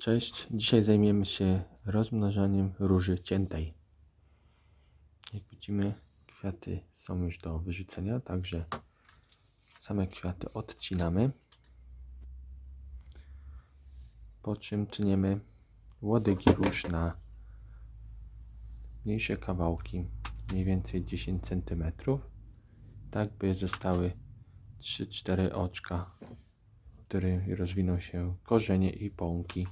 Cześć, dzisiaj zajmiemy się rozmnażaniem róży ciętej. Jak widzimy, kwiaty są już do wyrzucenia, także same kwiaty odcinamy. Po czym tniemy łodygi róż na mniejsze kawałki, mniej więcej 10 cm, tak by zostały 3-4 oczka, w których rozwiną się korzenie i pąki.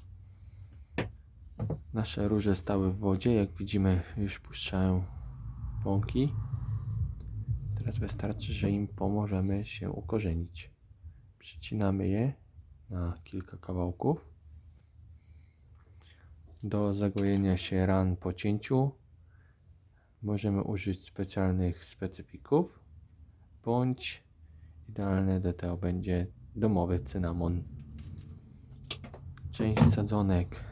Nasze róże stały w wodzie, jak widzimy już puszczają pąki. Teraz wystarczy, że im pomożemy się ukorzenić. Przycinamy je na kilka kawałków. Do zagojenia się ran po cięciu możemy użyć specjalnych specyfików, bądź idealne do tego będzie domowy cynamon. Część sadzonek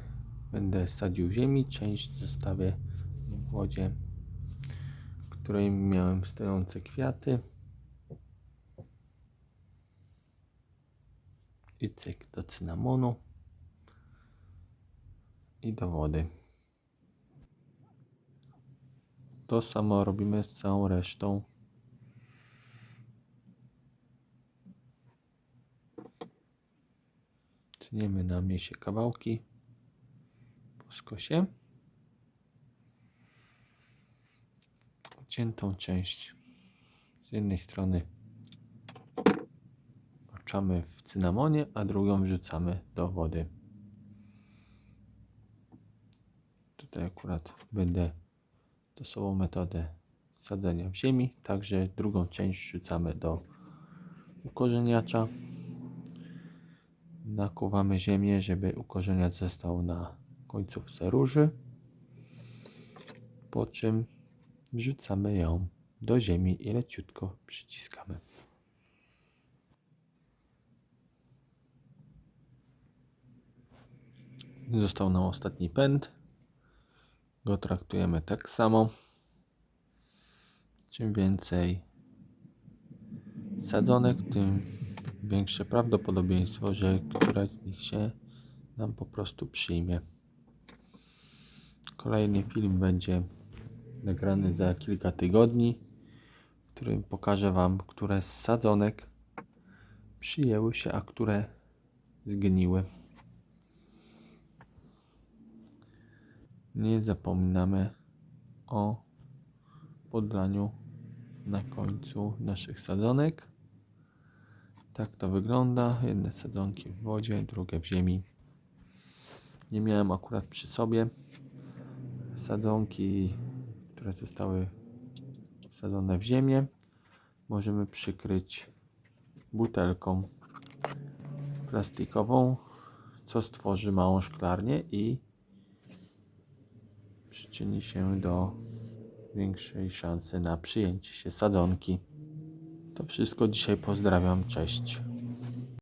będę sadził ziemi, część zostawię w wodzie, w której miałem stojące kwiaty. I cyk do cynamonu i do wody. To samo robimy z całą resztą. Tniemy na mniejsze kawałki skosie. Uciętą część z jednej strony oczamy w cynamonie, a drugą wrzucamy do wody. Tutaj akurat będę stosował metodę sadzenia w ziemi, także drugą część wrzucamy do ukorzeniacza. Nakuwamy ziemię, żeby ukorzeniacz został na końcówce róży. Po czym wrzucamy ją do ziemi i leciutko przyciskamy. Został nam ostatni pęd. Go traktujemy tak samo. Czym więcej sadzonek, tym większe prawdopodobieństwo, że któraś z nich się nam po prostu przyjmie. Kolejny film będzie nagrany za kilka tygodni, w którym pokażę Wam, które z sadzonek przyjęły się, a które zgniły. Nie zapominamy o podlaniu na końcu naszych sadzonek. Tak to wygląda. Jedne sadzonki w wodzie, drugie w ziemi. Nie miałem akurat przy sobie sadzonki, które zostały wsadzone w ziemię. Możemy przykryć butelką plastikową, co stworzy małą szklarnię i przyczyni się do większej szansy na przyjęcie się sadzonki. To wszystko dzisiaj pozdrawiam, cześć.